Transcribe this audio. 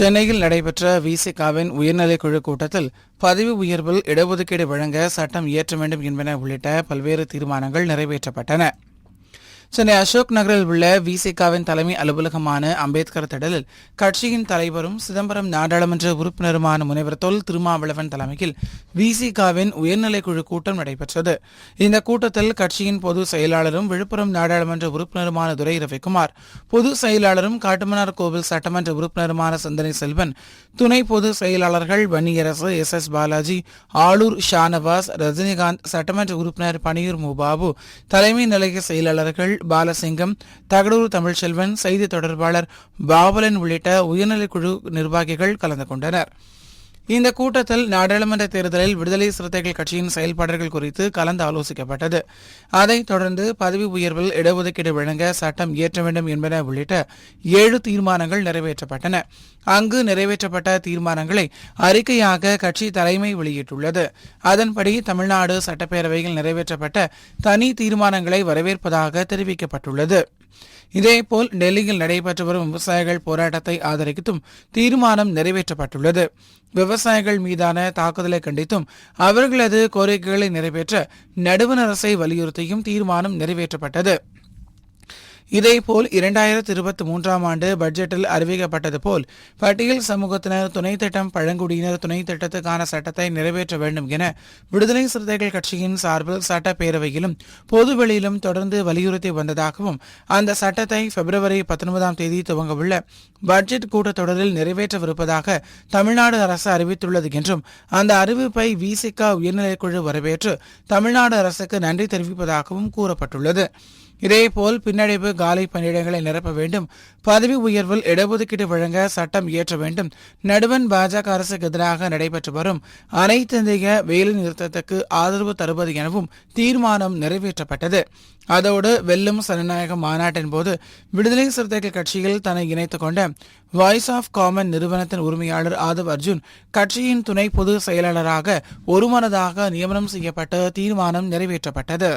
சென்னையில் நடைபெற்ற விசிகாவின் உயர்நிலைக்குழு கூட்டத்தில் பதவி உயர்வில் இடஒதுக்கீடு வழங்க சட்டம் இயற்ற வேண்டும் என்பன உள்ளிட்ட பல்வேறு தீர்மானங்கள் நிறைவேற்றப்பட்டன. சென்னை அசோக் நகரில் உள்ள விசிகாவின் தலைமை அலுவலகமான அம்பேத்கர் திடலில் கட்சியின் தலைவரும் சிதம்பரம் நாடாளுமன்ற உறுப்பினருமான முனைவர் தொல் திருமாவளவன் தலைமையில் விசிகாவின் உயர்நிலைக்குழு கூட்டம் நடைபெற்றது. இந்த கூட்டத்தில் கட்சியின் பொதுச் செயலாளரும் விழுப்புரம் நாடாளுமன்ற உறுப்பினருமான துரை ரவிக்குமார் பொதுச் செயலாளரும் காட்டுமன்னார் கோவில் சட்டமன்ற உறுப்பினருமான சிந்தனை செல்வன் துணை பொதுச் செயலாளர்கள் வன்னியரசு எஸ் எஸ் பாலாஜி ஆளூர் ஷானவாஸ் ரஜினிகாந்த் சட்டமன்ற உறுப்பினர் பனியூர் முபாபு தலைமை நிலைய செயலாளர்கள் பாலசிங்கம் தகடூர் தமிழ்ச்செல்வன் செய்தி தொடர்பாளர் பாவலன் உள்ளிட்ட உயர்நிலைக்குழு நிர்வாகிகள் கலந்து கொண்டனர். இந்த கூட்டத்தில் நாடாளுமன்ற தேர்தலில் விடுதலை சிறுத்தைகள் கட்சியின் செயல்பாடுகள் குறித்து கலந்து ஆலோசிக்கப்பட்டது. அதைத் தொடர்ந்து பதவி உயர்வில் இடஒதுக்கீடு வழங்க சட்டம் இயற்ற வேண்டும் என்பன உள்ளிட்ட ஏழு தீர்மானங்கள் நிறைவேற்றப்பட்டன. அங்கு நிறைவேற்றப்பட்ட தீர்மானங்களை அறிக்கையாக கட்சி தலைமை வெளியிட்டுள்ளது. அதன்படி தமிழ்நாடு சட்டப்பேரவையில் நிறைவேற்றப்பட்ட தனி தீர்மானங்களை வரவேற்பதாக தெரிவிக்கப்பட்டுள்ளது. இதேபோல் டெல்லியில் நடைபெற்று வரும் விவசாயிகள் போராட்டத்தை ஆதரித்தும் தீர்மானம் நிறைவேற்றப்பட்டுள்ளது. விவசாயிகள் மீதான தாக்குதலை கண்டித்தும் அவர்களது கோரிக்கைகளை நிறைவேற்ற நடுவண் அரசை வலியுறுத்தியும் தீர்மானம் நிறைவேற்றப்பட்டது. இதேபோல் இரண்டாயிரத்தி இருபத்தி மூன்றாம் ஆண்டு பட்ஜெட்டில் அறிவிக்கப்பட்டது போல் பட்டியல் சமூகத்தினர் துணை திட்டம் பழங்குடியினர் துணை திட்டத்துக்கான சட்டத்தை நிறைவேற்ற வேண்டும் என விடுதலை சிறுத்தைகள் கட்சியின் சார்பில் சட்டப்பேரவையிலும் பொதுவெளியிலும் தொடர்ந்து வலியுறுத்தி வந்ததாகவும் அந்த சட்டத்தை பிப்ரவரி பத்தொன்பதாம் தேதி துவங்கவுள்ள பட்ஜெட் கூட்டத்தொடரில் நிறைவேற்றவிருப்பதாக தமிழ்நாடு அரசு அறிவித்துள்ளது என்றும் அந்த அறிவிப்பை விசிகா உயர்நிலைக்குழு வரவேற்று தமிழ்நாடு அரசுக்கு நன்றி தெரிவிப்பதாகவும் கூறப்பட்டுள்ளது. இதேபோல் பின்னடைவு காலி பணியிடங்களை நிரப்ப வேண்டும். பதவி உயர்வில் இடஒதுக்கீடு வழங்க சட்டம் இயற்ற வேண்டும். நடுவன் பாஜக அரசுக்கு எதிராக நடைபெற்று வரும் அனைத்திந்திய வேலை நிறுத்தத்துக்கு ஆதரவு தருவது எனவும் தீர்மானம் நிறைவேற்றப்பட்டது. அதோடு வெல்லும் சனநாயக மாநாட்டின் போது விடுதலை சிறுத்தைகள் கட்சியில் தன்னை இணைத்துக் கொண்ட வாய்ஸ் ஆஃப் காமன் நிறுவனத்தின் உரிமையாளர் ஆதவ் அர்ஜுன் கட்சியின் துணை பொதுச் செயலாளராக ஒருமனதாக நியமனம் செய்யப்பட்டு தீர்மானம் நிறைவேற்றப்பட்டது.